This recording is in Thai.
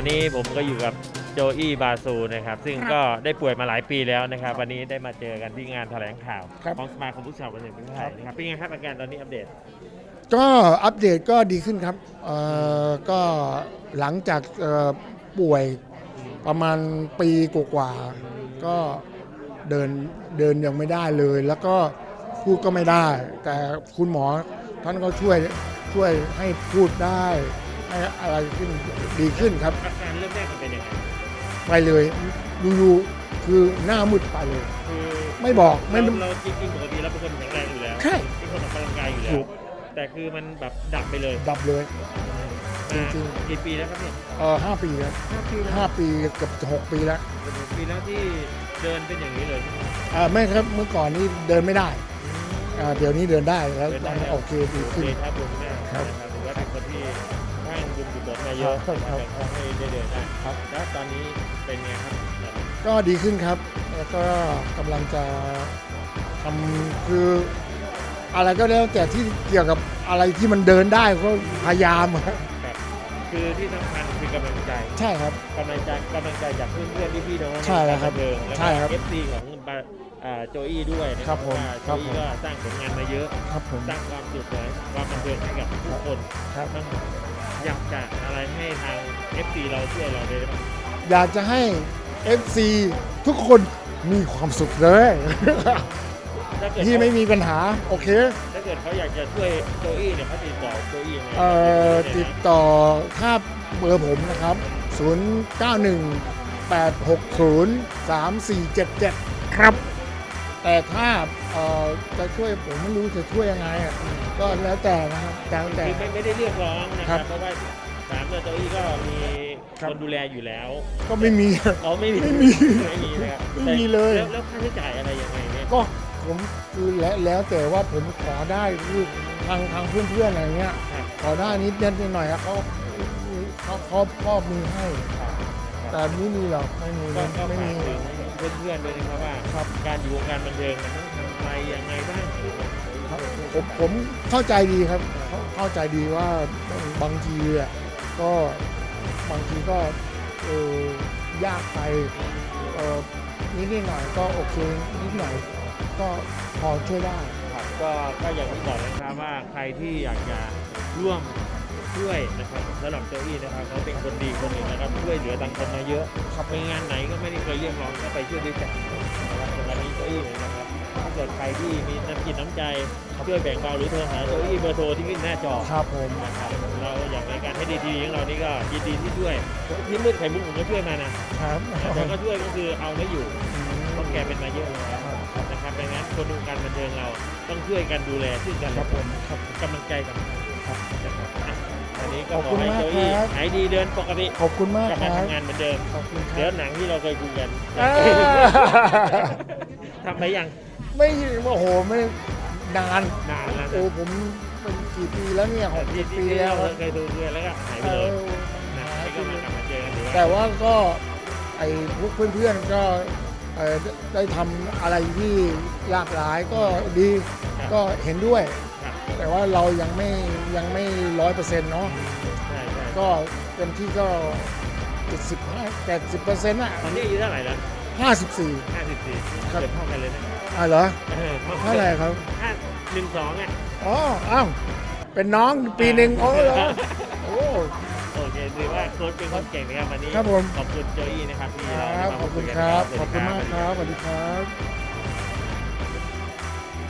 อนนี้ผมก็อยู่กับโจอี้บาซูนะครับ ซึ่งก็ได้ป่วยมาหลายปีแล้วนะครับ วันนี้ได้มาเจอกันที่งานแถลงข่าวครับ ของสมาคมผู้ชาวประเทศไทยนะครับเป็นไงครับอาการตอนนี้อัปเดต ก็อัปเดตก็ดีขึ้นครับเอ่อก็หลังจากเอ่อป่วยประมาณปีกว่าๆก็เดินเดินยังไม่ได้เลย แล้วก็พูดก็ไม่ได้ แต่คุณหมอท่านก็ช่วยช่วยให้พูดได้ให้ อะไรขึ้นดีขึ้นครับ อาการเริ่มแรกมันเป็นยังไงไปเลยอยู่ๆคือหน้ามืดไปเลย คือไม่บอกไม่ เราเราจริงๆปกติเราเป็นคนแข็งแรงอยู่แล้วใช่เป็นคนออกกำลังกายอยู่แล้ถูว ก แต่คือมันแบบดับไปเลยดับเลยมาจริงกี่ปีแล้วครับเนี่ยเออห้าปีแล้วห้าปีแล้วห้าปีเกือบหกปีแล้วปีแล้วที่เดินเป็นอย่างนี้เลยใช่ไหมอ่าไม่ครับเมื่อก่อนนี้เดินไม่ได้อ่าเดี๋ยวนี้เดินได้แล้วเดินได้ตอนนี้แล้ว โอเคดีโอเคขึ้น ครับผมแม่ครับ นะครับถือว่าเป็นคนที่ สร้างบุญกุศลมาเยอะครับครับทำให้ได้เดินได้ครับแล้วตอนนี้เป็นไงครับก็ดีขึ้นครับ แล้วก็กำลังจะทำคืออะไรก็แล้วแต่ที่เกี่ยวกับอะไรที่มันเดินได้ก็พยายามครับครับคือที่สำคัญคือกำลังใจใช่ครับ กำลังใจกำลังใจจากเพื่อนๆพี่ๆน้องๆใช่แล้วครับนวงเดินแล้วใช่ก็ครับเอฟซีของบาอ่าโจอี้ด้วยนะครับผมว่าโจครับอี้ผมก็สร้างผลงานมาเยอะ ครับผม สร้างความสุขเลยความบันเทิงให้กับทุกคนครับต้อง อยากจะอะไรให้ทาง FC เราช่วยเราได้บ้างอยากจะให้ FC ทุกคนมีความสุขเลย ถ้าเกิดที่เขาไม่มีปัญหา โอเค ถ้าเกิดเขาอยากจะช่วยโจอี้เนี่ยเขาติดต่อโจอี้ยังไงเอ่อติดต่อถ้าเบอร์ผมนะครับ 091 860 3477 ครับ แต่ถ้าเอ่อจะช่วยผมไม่รู้จะช่วยยังไงอะก็แล้วแต่นะครับแล้วแต่ คือไม่ไม่ได้เรียกร้องนะคครัรับบ เพราะว่าสามโจอี้ก็มีครับคนดูแลอยู่แล้วก็ไม่มี เขาไม่มีไม่มีไม่มีนะครับไม่มีเลยแล้วแล้วค่าใช้จ่ายอะไรยังไงเนี่ยก็ผมคือแล้วแล้วแต่ว่าผมขอได้คือทางทางเพื่อนๆอะไรเงี้ย ครับขอได้นิดนิดหน่อยอะเขาเขาเขาพ่อมีให้ แต่ไม่มีหรอกไม่มีก็ก็ไม่ฝากมีถึง เพื่อนๆด้วยนะครับว่าครับการอยู่วงการบันเทิงมันต้องทำอะไรยังไงบ้างครับผมผมเข้าใจดีครับเข้าเข้าใจดีว่าบางทีอะก็บางทีก็เออยากไปเออนิดนิดหน่อยก็โอเคนิดหน่อยก็พอช่วยได้ครับก็ก็อย่างที่บอกนะครับว่าใครที่อยากจะร่วม ช่วยนะครับสำหรับโจอี้นะครับเขาเป็นคนดีคนหนึ่งนะครับช่วยเหลือสังคมมาเยอะครับในงานไหนก็ไม่ได้เคยเรียกร้องก็ไปช่วยด้วยกันนะครับสำหรับนี้โจอี้เลยนะครับถ้าเกิดใครที่มีน้ำจิตน้ำใจช่วยแบ่งเบาหรือโทรหาโจอี้เบอร์โทรที่ขึ้นหน้าจอครับผมนะครับเราอย่างรายการให้ดีทีของเรานี่ก็ยินดีที่ช่วยที่มืดไข่มุกผมก็ช่วยมานะครับแต่ก็ช่วยก็คือเอาไม่อยู่เพราะแกเป็นมาเยอะแล้วนะครับดังนั้นคนวงการบันเทิงเราต้องช่วยกันดูแลซึ่งกันครัและบกัผนมครับกำลังใจสำคัญครับนะ ครับอะวันนี้ก็ขอบขอคุณให้มากโจอี้ครับ หายดีเดินปกติขอบคุณมากกลับคมารับทำงานเหมือนเดิม ขอบคุณคเดี๋ยรัวบหนังที่เราเคยคุยกันอ่าทำไปยังไม่โอ้โหไม่นานนานแล้วโอ้นะผมเป็นกี่ปีแล้วเนี่ยหกที่สิบที่ปีที่แล้วเราครับเคยดูเรื่องแล้วก็หายไปเอเลยอนะหายให้ไปก็เลมายกลับมาเจอกันถือว่าแต่ว่าก็ไอ้พวกเพื่อนๆก็เอ่อได้ทำอะไรที่หลากหลายก็ดีก็เห็นด้วยครับ แต่ว่าเรายังไม่ยังไม่ร้อยเปอร์เซ็นต์เนาะใช่ใช่ก็เต็มที่ก็เจ็ดสิบห้าแปดสิบเปอร์เซ็นต์อะตอนนี้อายุเท่าไหร่แล้วห้าสิบสี่ ห้าสิบสี่ครับ เกิดเท่ากันเลยนะอะเหรอเออเท่าไหร่ครับห้าหนึ่งสองอะอ๋ออ้าวเป็นน้องปีหนึ่งอ๋อเหรอโอ้ โอเคถือว่าโค้ชเป็นคนเก่งนะครับวันนี้ครับผม ขอบคุณโจอี้นะครับที่คเรารับได้มาขอบคุณยครับสวัสขอบดีคุณมากสวัสดีครับสวัสดีครับ